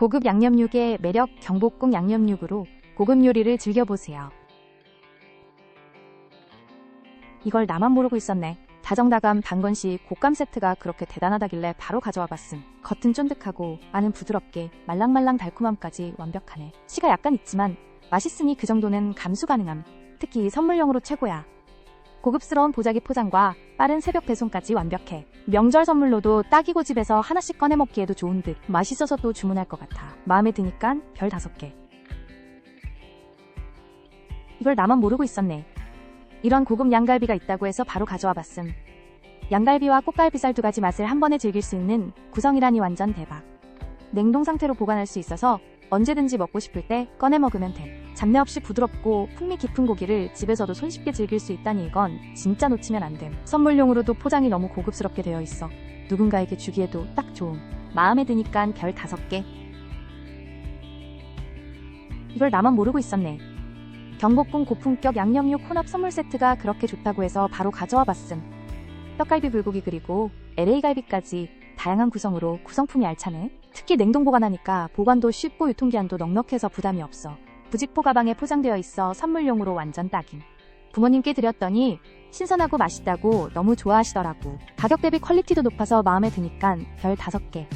고급 양념육의 매력 경복궁 양념육으로 고급 요리를 즐겨보세요. 이걸 나만 모르고 있었네. 다정다감 방건씨 곶감 세트가 그렇게 대단하다길래 바로 가져와 봤음. 겉은 쫀득하고 안은 부드럽게 말랑말랑 달콤함까지 완벽하네. 씨가 약간 있지만 맛있으니 그 정도는 감수 가능함. 특히 선물용으로 최고야. 고급스러운 보자기 포장과 빠른 새벽 배송까지 완벽해. 명절 선물로도 딱이고 집에서 하나씩 꺼내 먹기에도 좋은 듯 맛있어서 또 주문할 것 같아. 마음에 드니까 별 다섯 개. 이걸 나만 모르고 있었네. 이런 고급 양갈비가 있다고 해서 바로 가져와 봤음. 양갈비와 꽃갈비살 두 가지 맛을 한 번에 즐길 수 있는 구성이라니 완전 대박. 냉동 상태로 보관할 수 있어서 언제든지 먹고 싶을 때 꺼내 먹으면 돼. 잡내 없이 부드럽고 풍미 깊은 고기를 집에서도 손쉽게 즐길 수 있다니 이건 진짜 놓치면 안 됨. 선물용으로도 포장이 너무 고급스럽게 되어 있어. 누군가에게 주기에도 딱 좋음. 마음에 드니까 별 다섯 개. 이걸 나만 모르고 있었네. 경복궁 고품격 양념육 혼합 선물 세트가 그렇게 좋다고 해서 바로 가져와 봤음. 떡갈비 불고기 그리고 LA갈비까지 다양한 구성으로 구성품이 알차네. 특히 냉동 보관하니까 보관도 쉽고 유통기한도 넉넉해서 부담이 없어. 부직포 가방에 포장되어 있어 선물용으로 완전 딱임. 부모님께 드렸더니 신선하고 맛있다고 너무 좋아하시더라고. 가격 대비 퀄리티도 높아서 마음에 드니까 별 다섯 개.